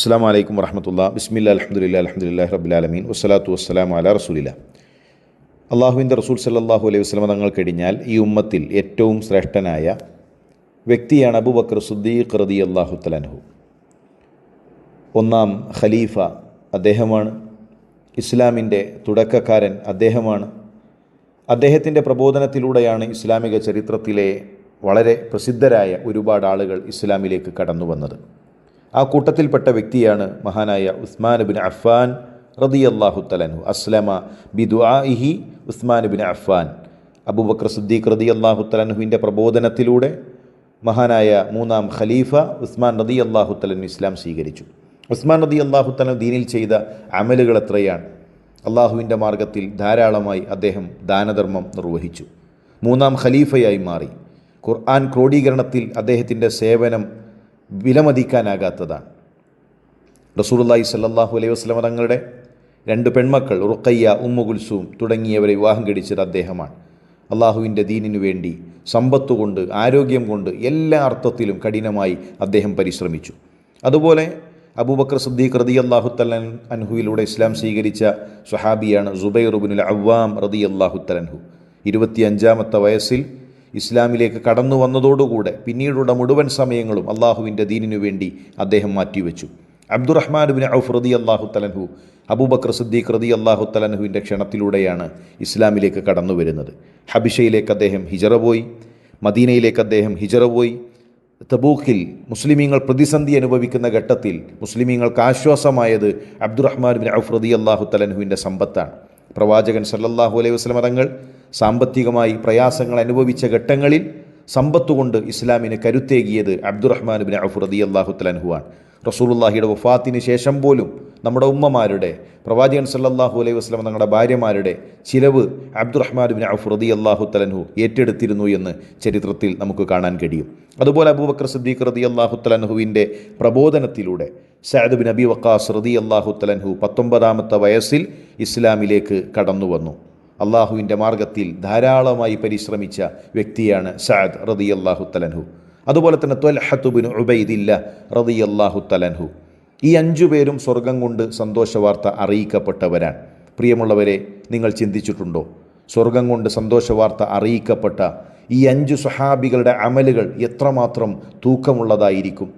അസ്സാം വലൈക്കും വറഹമത്തുള്ള. ബിസ്മില്ല അലഹമുല്ല അലഹമുല്ലാ റബുലാലമീൻ വസ്സലാത്തു വസ്സലാം അല റസൂലില്ല. അള്ളാഹുവിന്റെ റസൂൽ സല്ലാഹു അലൈഹി വസ്ലമ തങ്ങൾ കഴിഞ്ഞാൽ ഈ ഉമ്മത്തിൽ ഏറ്റവും ശ്രേഷ്ഠനായ വ്യക്തിയാണ് അബുബക്കർ സുദ്ദീഖ് റതി അള്ളാഹു തലൻഹു ഒന്നാം ഖലീഫ അദ്ദേഹമാണ്. ഇസ്ലാമിന്റെ തുടക്കക്കാരൻ അദ്ദേഹമാണ്. അദ്ദേഹത്തിന്റെ പ്രബോധനത്തിലൂടെയാണ് ഇസ്ലാമിക ചരിത്രത്തിലെ വളരെ പ്രസിദ്ധരായ ഒരുപാട് ആളുകൾ ഇസ്ലാമിലേക്ക് കടന്നു വന്നത് ആ കൂട്ടത്തിൽപ്പെട്ട വ്യക്തിയാണ് മഹാനായ ഉസ്മാൻ ബിൻ അഫ്ഫാൻ അള്ളാഹു തലനു അസ്ലമ ബിദുആഇഹി Usman bin Affan. Abu Bakr Siddique റതി അള്ളാഹു തലനുവിന്റെ പ്രബോധനത്തിലൂടെ മഹാനായ മൂന്നാം ഖലീഫ ഉസ്മാൻ റതി അള്ളാഹു തലനു ഇസ്ലാം സ്വീകരിച്ചു. ഉസ്മാൻ റതി അള്ളാഹു തലൻ ദീനിൽ ചെയ്ത അമലുകൾ എത്രയാണ്? അള്ളാഹുവിന്റെ മാർഗത്തിൽ ധാരാളമായി അദ്ദേഹം ദാനധർമ്മം നിർവഹിച്ചു. മൂന്നാം ഖലീഫയായി മാറി. ഖുർആൻ ക്രോഡീകരണത്തിൽ അദ്ദേഹത്തിന്റെ സേവനം വിലമതിക്കാനാകാത്തതാണ്. റസൂലുള്ളാഹി സല്ലാഹു അലൈഹി വസ്ലമ തങ്ങളുടെ രണ്ട് പെൺമക്കൾ റുക്കയ്യ ഉമ്മുഗുൽസൂം തുടങ്ങിയവരെ വിവാഹം കഴിച്ചത് അദ്ദേഹമാണ്. അള്ളാഹുവിന്റെ ദീനിനു വേണ്ടി സമ്പത്ത് കൊണ്ട് ആരോഗ്യം കൊണ്ട് എല്ലാ അർത്ഥത്തിലും കഠിനമായി അദ്ദേഹം പരിശ്രമിച്ചു. അതുപോലെ അബൂബക്കർ സിദ്ദീഖ് റതി അള്ളാഹുത്തലൻ അൻഹുവിലൂടെ ഇസ്ലാം സ്വീകരിച്ച സുഹാബിയാണ് സുബൈർ ഉബിനുൽ അവ്വാം റതി അള്ളാഹുത്തലൻഹു ഇരുപത്തിയഞ്ചാമത്തെ വയസ്സിൽ ഇസ്ലാമിലേക്ക് കടന്നു വന്നതോടുകൂടെ പിന്നീടുള്ള മുഴുവൻ സമയങ്ങളും അള്ളാഹുവിന്റെ ദീനിനു വേണ്ടി അദ്ദേഹം മാറ്റിവെച്ചു. അബ്ദുറഹ്മാൻ ബിൻ ഔഫ് റതി അള്ളാഹു തലൻഹു അബൂബക്കർ സിദ്ദീഖ് റതി അള്ളാഹു തലൻഹുവിന്റെ ക്ഷണത്തിലൂടെയാണ് ഇസ്ലാമിലേക്ക് കടന്നു വരുന്നത്. ഹബിഷയിലേക്ക് അദ്ദേഹം ഹിജറ പോയി മദീനയിലേക്ക് അദ്ദേഹം ഹിജറ പോയി. തബൂഖിൽ മുസ്ലിമീങ്ങൾ പ്രതിസന്ധി അനുഭവിക്കുന്ന ഘട്ടത്തിൽ മുസ്ലിമീങ്ങൾക്ക് ആശ്വാസമായത് അബ്ദുറഹ്മാൻ ബിൻ ഔഫ് റതി അള്ളാഹു തലൻഹുവിന്റെ സമ്പത്താണ്. പ്രവാചകൻ സല്ലല്ലാഹു അലൈഹി വസ്ലം തങ്ങൾ സാമ്പത്തികമായി പ്രയാസങ്ങൾ അനുഭവിച്ച ഘട്ടങ്ങളിൽ സമ്പത്തുകൊണ്ട് ഇസ്ലാമിന് കരുത്തേകിയത് അബ്ദുറഹ്മാൻ ബിൻ അഫുർ റതി അള്ളാഹു തലൻഹുവാണ് റസൂലുള്ളാഹിയുടെ വഫാത്തിന് ശേഷം പോലും നമ്മുടെ ഉമ്മമാരുടെ പ്രവാചകൻ സല്ലാഹു അലൈഹി വസ്ലം തങ്ങളുടെ ഭാര്യമാരുടെ ചിലവ് അബ്ദുറഹ്മാൻ ബിൻ അഫുർ റതി അള്ളാഹു തലൻഹു ഏറ്റെടുത്തിരുന്നു എന്ന് ചരിത്രത്തിൽ നമുക്ക് കാണാൻ കഴിയും. അതുപോലെ അബൂബക്കർ സിദ്ദീഖ് റതി അള്ളാഹു തലൻഹുവിന്റെ പ്രബോധനത്തിലൂടെ സഅദ് ബിൻ അബി വക്കാസ് റതി അള്ളാഹു തലൻഹു പത്തൊമ്പതാമത്തെ വയസ്സിൽ ഇസ്ലാമിലേക്ക് കടന്നു വന്നു അള്ളാഹുവിന്റെ മാർഗത്തിൽ ധാരാളമായി പരിശ്രമിച്ച വ്യക്തിയാണ് സഅദ് റതി അള്ളാഹു തലൻഹു അതുപോലെ തന്നെ ത്വൽഹത്തുബിൻ ഉബൈദില്ല റതി അള്ളാഹു തലൻഹു ഈ അഞ്ചു പേരും സ്വർഗം കൊണ്ട് സന്തോഷവാർത്ത അറിയിക്കപ്പെട്ടവരാണ്. പ്രിയമുള്ളവരെ നിങ്ങൾ ചിന്തിച്ചിട്ടുണ്ടോ? സ്വർഗം കൊണ്ട് സന്തോഷവാർത്ത അറിയിക്കപ്പെട്ട ഈ അഞ്ചു സുഹാബികളുടെ അമലുകൾ എത്രമാത്രം തൂക്കമുള്ളതായിരിക്കും?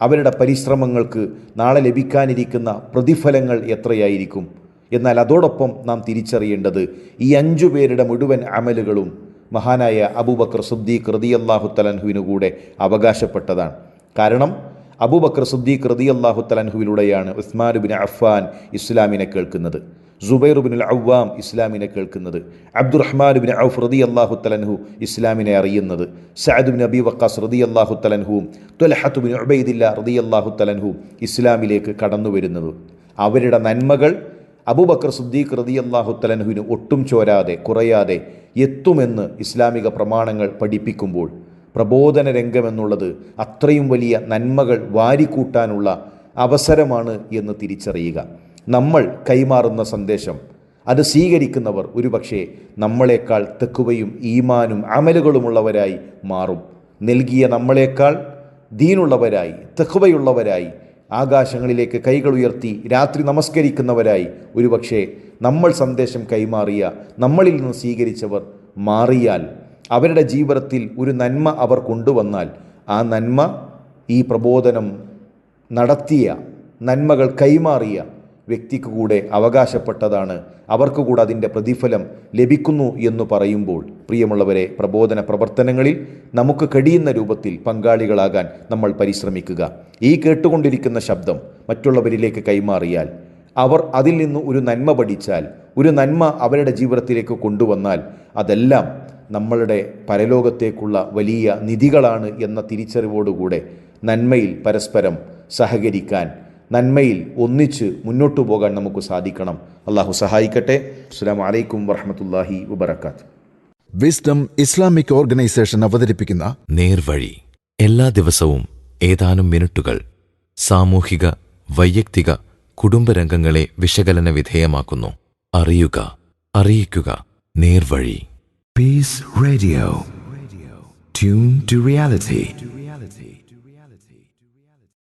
അവരുടെ പരിശ്രമങ്ങൾക്ക് നാളെ ലഭിക്കാനിരിക്കുന്ന പ്രതിഫലങ്ങൾ എത്രയായിരിക്കും? എന്നാൽ അതോടൊപ്പം നാം തിരിച്ചറിയേണ്ടത് ഈ അഞ്ചു പേരുടെ മുഴുവൻ അമലുകളും മഹാനായ അബൂബക്കർ സുദ്ദീഖ് റതി അള്ളാഹു തലൻഹുവിനു കൂടെ അവകാശപ്പെട്ടതാണ്. കാരണം അബൂബക്കർ സുദ്ദീഖ് റതി അള്ളാഹു തലൻഹുവിലൂടെയാണ് ഉസ്മാൻ ബിൻ അഫ്ഫാൻ ഇസ്ലാമിനെ കേൾക്കുന്നത് സുബൈർ ബിൻ അവ്വാം ഇസ്ലാമിനെ കേൾക്കുന്നത് അബ്ദുറഹ്മാൻ ബിൻ ഔഫ് റതി അള്ളാഹു തലൻഹു ഇസ്ലാമിനെ അറിയുന്നത് സഅദ് ബിൻ അബി വക്കാസ് റതി അള്ളാഹു തലൻഹുവും ത്വലഹത്ത് ബിൻ ഉബൈദില്ല റതി അള്ളാഹു തലൻഹു ഇസ്ലാമിലേക്ക് കടന്നു വരുന്നത് അവരുടെ നന്മകൾ അബൂബക്കർ സുദ്ദീഖ് റതി അള്ളാഹുത്തലഹുവിന് ഒട്ടും ചോരാതെ കുറയാതെ എത്തുമെന്ന് ഇസ്ലാമിക പ്രമാണങ്ങൾ പഠിപ്പിക്കുമ്പോൾ പ്രബോധന രംഗമെന്നുള്ളത് അത്രയും വലിയ നന്മകൾ വാരിക്കൂട്ടാനുള്ള അവസരമാണ് എന്ന് തിരിച്ചറിയുക. നമ്മൾ കൈമാറുന്ന സന്ദേശം അത് സ്വീകരിക്കുന്നവർ ഒരുപക്ഷെ നമ്മളെക്കാൾ തെക്കുവയും ഈമാനും അമലുകളുമുള്ളവരായി മാറും. നൽകിയ നമ്മളെക്കാൾ ദീനുള്ളവരായി തെക്കുവയുള്ളവരായി ആകാശങ്ങളിലേക്ക് കൈകൾ ഉയർത്തി രാത്രി നമസ്കരിക്കുന്നവരായി. ഒരുപക്ഷെ നമ്മൾ സന്ദേശം കൈമാറിയ നമ്മളിൽ നിന്ന് സ്വീകരിച്ചവർ മാറിയാൽ അവരുടെ ജീവിതത്തിൽ ഒരു നന്മ അവർ കൊണ്ടുവന്നാൽ ആ നന്മ ഈ പ്രബോധനം നടത്തിയ നന്മകൾ കൈമാറിയ വ്യക്തിക്ക് കൂടെ അവകാശപ്പെട്ടതാണ്. അവർക്ക് കൂടെ അതിന്റെ പ്രതിഫലം ലഭിക്കുന്നു എന്ന് പറയുമ്പോൾ പ്രിയമുള്ളവരെ പ്രബോധന പ്രവർത്തനങ്ങളിൽ നമുക്ക് കഴിയുന്ന രൂപത്തിൽ പങ്കാളികളാകാൻ നമ്മൾ പരിശ്രമിക്കുക. ഈ കേട്ടുകൊണ്ടിരിക്കുന്ന ശബ്ദം മറ്റുള്ളവരിലേക്ക് കൈമാറിയാൽ അവർ അതിൽ നിന്ന് ഒരു നന്മ പഠിച്ചാൽ ഒരു നന്മ അവരുടെ ജീവിതത്തിലേക്ക് കൊണ്ടുവന്നാൽ അതെല്ലാം നമ്മളുടെ പരലോകത്തേക്കുള്ള വലിയ നിധികളാണ് എന്ന തിരിച്ചറിവോടുകൂടെ നന്മയിൽ പരസ്പരം സഹകരിക്കാൻ നന്മയിൽ ഒന്നിച്ച് മുന്നോട്ടു പോകാൻ നമുക്ക് സാധിക്കണം. അള്ളാഹു സഹായിക്കട്ടെ. അസ്സാം വലൈക്കും വറഹമത്തല്ലാഹി വബർക്കാത്ത് വിസ്ഡം ഇസ്ലാമിക് ഓർഗനൈസേഷൻ അവതരിപ്പിക്കുന്ന നേർവഴി. എല്ലാ ദിവസവും ഏതാനും മിനിറ്റുകൾ സാമൂഹിക വൈയക്തിക കുടുംബരംഗങ്ങളെ വിശകലന വിധേയമാക്കുന്നു. അറിയുക അറിയിക്കുക. നേർവഴി. Peace radio tune to reality.